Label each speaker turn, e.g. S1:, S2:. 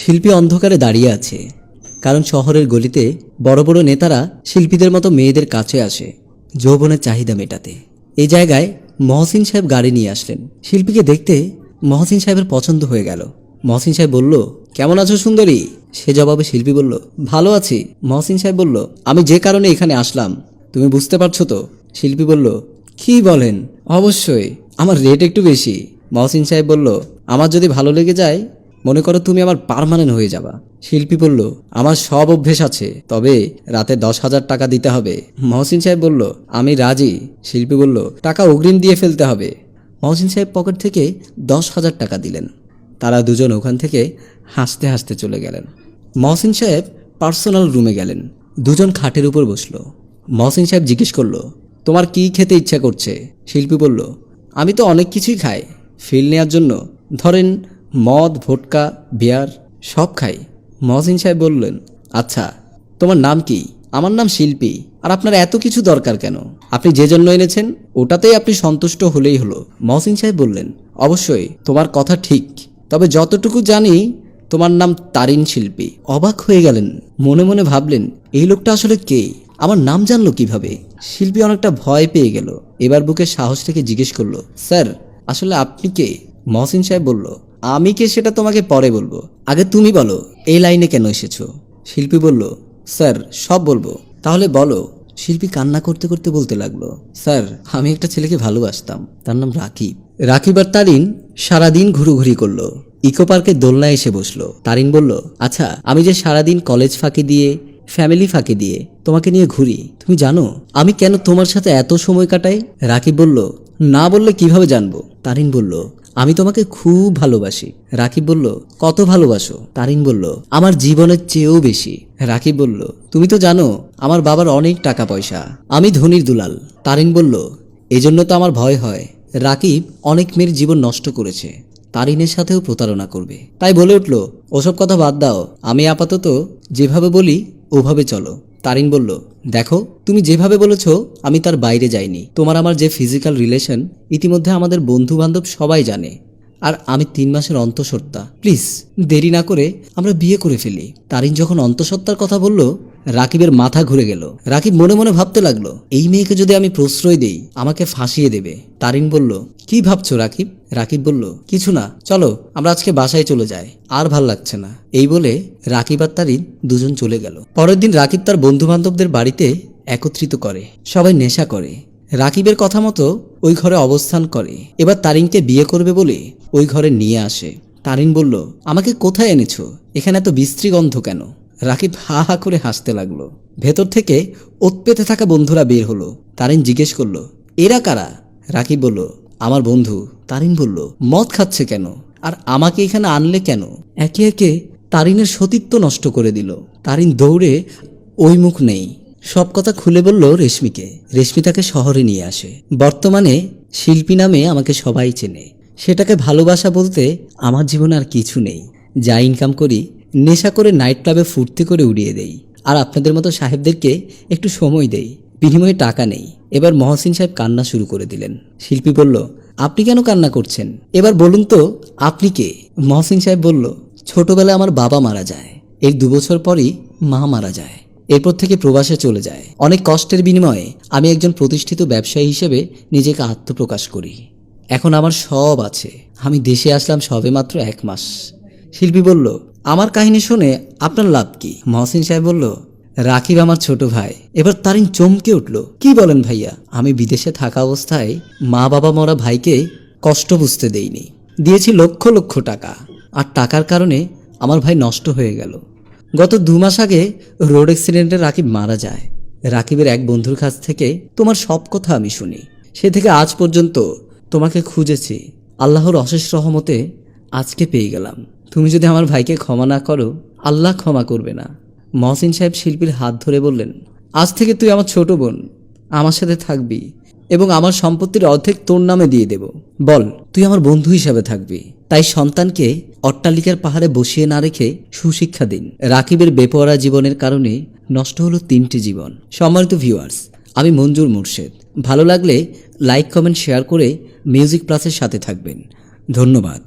S1: শিল্পী অন্ধকারে দাঁড়িয়ে আছে। কারণ শহরের গলিতে বড় বড় নেতারা শিল্পীদের মতো মেয়েদের কাছে আসে, যৌবনের চাহিদা মেটাতে। এই জায়গায় মহসিন সাহেব গাড়ি নিয়ে আসলেন। শিল্পীকে দেখতে মহসিন সাহেবের পছন্দ হয়ে গেল। মহসিন সাহেব বলল, কেমন আছো সুন্দরী? সে জবাবে শিল্পী বলল, ভালো আছি। মহসিন সাহেব বলল, আমি যে কারণে এখানে আসলাম, তুমি বুঝতে পারছ তো? শিল্পী বলল, কি বলেন? অবশ্যই, আমার রেট একটু বেশি। মহসিন সাহেব বলল, আমার যদি ভালো লেগে যায় মনে করো তুমি আমার পারমানেন্ট হয়ে যাবা। শিল্পী বলল, আমার সব অভ্যেস আছে, তবে রাতে দশ হাজার টাকা দিতে হবে। মহসিন সাহেব বলল, আমি রাজি। শিল্পী বলল, টাকা অগ্রিম দিয়ে ফেলতে হবে। মহসিন সাহেব পকেট থেকে দশ হাজার টাকা দিলেন। তারা দুজন ওখান থেকে হাসতে হাসতে চলে গেলেন। মহসিন সাহেব পার্সোনাল রুমে গেলেন। দুজন খাটের উপর বসল। মহসিন সাহেব জিজ্ঞেস করল, তোমার কি খেতে ইচ্ছা করছে? শিল্পী বলল, আমি তো অনেক কিছুই খাই। ফিল নেওয়ার জন্য, ধরেন মদ, ভোটকা, বিয়ার সব খাই। মহসিন সাহেব বললেন আচ্ছা তোমার নাম কি? আমার নাম শিল্পী। আর আপনার এত কিছু দরকার কেন? আপনি যে জন্য এনেছেন, ওটাতেই আপনি সন্তুষ্ট হলেই হলো। মহসিন সাহেব বললেন, অবশ্যই, তোমার কথা ঠিক। তবে যতটুকু জানি, তোমার নাম তারিন শিল্পী। অবাক হয়ে গেলেন। মনে মনে ভাবলেন, এই লোকটা আসলে কে? আমার নাম জানলো কীভাবে? শিল্পী অনেকটা ভয় পেয়ে গেল। এবার বুকে সাহস থেকে জিজ্ঞেস করল, স্যার, আসলে আপনি কে? মহসিন সাহেব বলল আমি কে সেটা তোমাকে পরে বলব? আগে তুমি বলো, এই লাইনে কেন এসেছ? শিল্পী বলল, স্যার, সব বলব। তাহলে বলো, শিল্পী কান্না করতে করতে বলতে লাগল, স্যার, আমি একটা ছেলেকে ভালোবাসতাম, তার নাম রাকিব। রাকিব আর তারিন সারাদিন ঘুরোঘুরি করল। ইকো পার্কের দোলনায় এসে বসল। তারিন বলল আচ্ছা আমি যে সারাদিন কলেজ ফাঁকি দিয়ে, ফ্যামিলি ফাঁকি দিয়ে তোমাকে নিয়ে ঘুরি, তুমি জানো, আমি কেন তোমার সাথে এত সময় কাটাই? রাকিব বলল, না বললে কীভাবে জানব? তারিন বলল আমি তোমাকে খুব ভালোবাসি। রাকিব বলল, কত ভালোবাসো? তারিন বলল, আমার জীবনের চেয়েও বেশি। রাকিব বলল, তুমি তো জানো, আমার বাবার অনেক টাকা পয়সা আমি ধনির দুলাল। তারিন বলল, এজন্য তো আমার ভয় হয়। রাকিব অনেক মেয়ের জীবন নষ্ট করেছে। তারিনের সাথেও প্রতারণা করবে। তাই বলে উঠল, ওসব কথা বাদ দাও। আমি আপাতত যেভাবে বলি, ওভাবে চলো। তারিন বলল, দেখো, তুমি যেভাবে বলেছ, আমি তার বাইরে যাইনি। তোমার আমার যে ফিজিক্যাল রিলেশন ইতিমধ্যে আমাদের বন্ধু বান্ধব সবাই জানে। আর আমি তিন মাসের অন্তঃসত্ত্বা। প্লিজ, দেরি না করে আমরা বিয়ে করে ফেলি। তারিন যখন অন্তঃসত্ত্বার কথা বলল রাকিবের মাথা ঘুরে গেল। রাকিব মনে মনে ভাবতে লাগল, এই মেয়েকে যদি আমি প্রশ্রয় দেই, আমাকে ফাঁসিয়ে দেবে। তারিন বলল, কি ভাবছ রাকিব? রাকিব বলল, কিছু না, চলো, আমরা আজকে বাসায় চলে যাই, আর ভালো লাগছে না। এই বলে রাকিব আর তারিন দুজন চলে গেল। পরের দিন রাকিব তার বন্ধু বান্ধবদের বাড়িতে একত্রিত করে, সবাই নেশা করে। রাকিবের কথা মতো ওই ঘরে অবস্থান করে। এবার তারিনকে বিয়ে করবে বলে ওই ঘরে নিয়ে আসে। তারিন বলল, আমাকে কোথায় এনেছো? এখানে এত বিশ্রী গন্ধ কেন? রাকিব হা হা করে হাসতে লাগল। ভেতর থেকে ওৎপেতে থাকা বন্ধুরা বের হলো। তারিন জিজ্ঞেস করল, এরা কারা? রাকিব বলল, আমার বন্ধু। তারিন বলল, মদ খাচ্ছে কেন? আর আমাকে এখানে আনলে কেন? একে একে তারিনের সতীত্ব নষ্ট করে দিল। তারিন দৌড়ে ওই মুখ নেই। সব কথা খুলে বলল রেশমিকে। রেশমি তাকে শহরে নিয়ে আসে। বর্তমানে শিল্পী নামে আমাকে সবাই চেনে। সেটাকে ভালোবাসা বলতে আমার জীবনে আর কিছু নেই। যা ইনকাম করি নেশা করে নাইট ক্লাবে ফুর্তি করে উড়িয়ে দেই। আর আপনাদের মতো সাহেবদেরকে একটু সময় দেই। বিনিময়ে টাকা নেই। এবার মহসিন সাহেব কান্না শুরু করে দিলেন। শিল্পী বলল, আপনি কেন কান্না করছেন? এবার বলুন তো, আপনি কে? মহসিন সাহেব বলল, ছোটবেলায় আমার বাবা মারা যায়। এর দুবছর পরই মা মারা যায়। এরপর থেকে প্রবাসে চলে যায়। অনেক কষ্টের বিনিময়ে আমি একজন প্রতিষ্ঠিত ব্যবসায়ী হিসেবে নিজেকে আত্মপ্রকাশ করি। এখন আমার সব আছে। আমি দেশে আসলাম সবে মাত্র এক মাস। শিল্পী বলল আমার কাহিনী শুনে আপনার লাভ কি? মহসিন সাহেব বলল, রাকিব আমার ছোট ভাই। এবার তারিন চমকে উঠল, কি বলেন ভাইয়া? আমি বিদেশে থাকা অবস্থায় মা বাবা মরা ভাইকে কষ্ট বুঝতে দেইনি। দিয়েছি লক্ষ লক্ষ টাকা। আর টাকার কারণে আমার ভাই নষ্ট হয়ে গেল। গত দু মাস আগে রোড অ্যাক্সিডেন্টে রাকিব মারা যায়। রাকিবের এক বন্ধুর কাছ থেকে তোমার সব কথা আমি শুনি। সে থেকে আজ পর্যন্ত তোমাকে খুঁজেছি। আল্লাহর অশেষ রহমতে আজকে পেয়ে গেলাম। তুমি যদি আমার ভাইকে ক্ষমা না করো, আল্লাহ ক্ষমা করবে না। মহসিন সাহেব শিল্পীর হাত ধরে বললেন, আজ থেকে তুই আমার ছোট বোন, আমার সাথে থাকবি এবং আমার সম্পত্তির অর্ধেক তোর নামে দিয়ে দেব। বল, তুই আমার বন্ধু হিসাবে থাকবি। তাই সন্তানকে অট্টালিকার পাহাড়ে বসিয়ে না রেখে সুশিক্ষা দিন। রাকিবের বেপরা জীবনের কারণে নষ্ট হলো তিনটি জীবন। সম্মানিত ভিউয়ার্স আমি মঞ্জুর মুর্শেদ। ভালো লাগলে লাইক কমেন্ট শেয়ার করে মিউজিক প্লাসের সাথে থাকবেন। ধন্যবাদ।